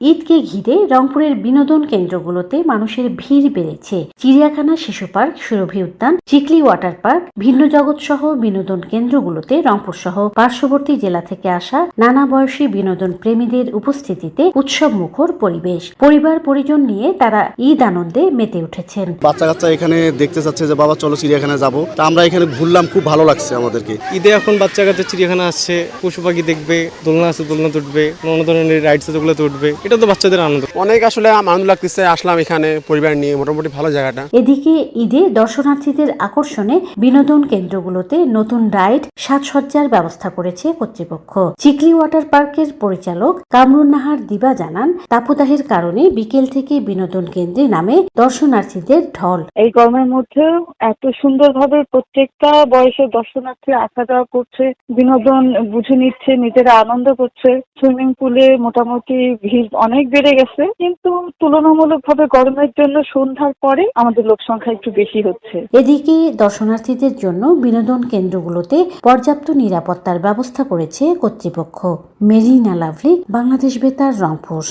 ঈদকে ঘিরে রংপুরের বিনোদন কেন্দ্রগুলোতে মানুষের ভিড় বেড়েছে। চিড়িয়াখানা শিশু পার্ক সুরভি উদ্যান চিকলি ওয়াটার পার্ক ভিন্ন জগৎ সহ বিনোদন কেন্দ্রগুলোতে রংপুর সহ পার্শ্ববর্তী জেলা থেকে আসা নানা বয়সী বিনোদন প্রেমীদের উপস্থিতিতে উৎসব মুখর পরিবেশ। পরিবার পরিজন নিয়ে তারা ঈদ আনন্দে মেতে উঠেছেন। বাচ্চা কাচ্চা এখানে দেখতে চাচ্ছে যে বাবা চলো চিড়িয়াখানা যাব। তা আমরা এখানে ঘুরলাম খুব ভালো লাগছে আমাদেরকে। ঈদে এখন বাচ্চা কাচ্চা চিড়িয়াখানা আসছে পশু পাখি দেখবে দোলনা আছে দোলনা উঠবে নানা ধরনের রাইডস আছে উঠবে। এটা তো বাচ্চাদের আনন্দ। অনেক আসলে আনন্দ লাগতেছে আসলাম এখানে পরিবার নিয়ে মোটামুটি ভালো জায়গাটা। এদিকে ঈদে দর্শনার্থীদের আকর্ষণে বিনোদন কেন্দ্রগুলোতে নতুন রাইড সাজসজ্জার ব্যবস্থা করেছে কর্তৃপক্ষ। চিকলি ওয়াটার পার্কের পরিচালক কামরুন নাহার দিবা জানান তাপদাহের কারণে বিকেল থেকে বিনোদন কেন্দ্রে নামে দর্শনার্থীদের ঢল। এই গরমের মধ্যেও এত সুন্দরভাবে প্রত্যেকটা বয়সের দর্শনার্থী আসা যাওয়া করছে বিনোদন বুঝে নিচ্ছে নিজেরা আনন্দ করছে। সুইমিং পুলে মোটামুটি ভিড় অনেক বেড়ে গেছে, কিন্তু তুলনামূলকভাবে গরমের জন্য সন্ধ্যার পরে আমাদের লোক সংখ্যা একটু বেশি হচ্ছে। এদিকে দর্শনার্থীদের জন্য বিনোদন কেন্দ্রগুলোতে পর্যাপ্ত নিরাপত্তার ব্যবস্থা করেছে কর্তৃপক্ষ। মেরিনা লাভলি, বাংলাদেশ বেতার, রংপুর।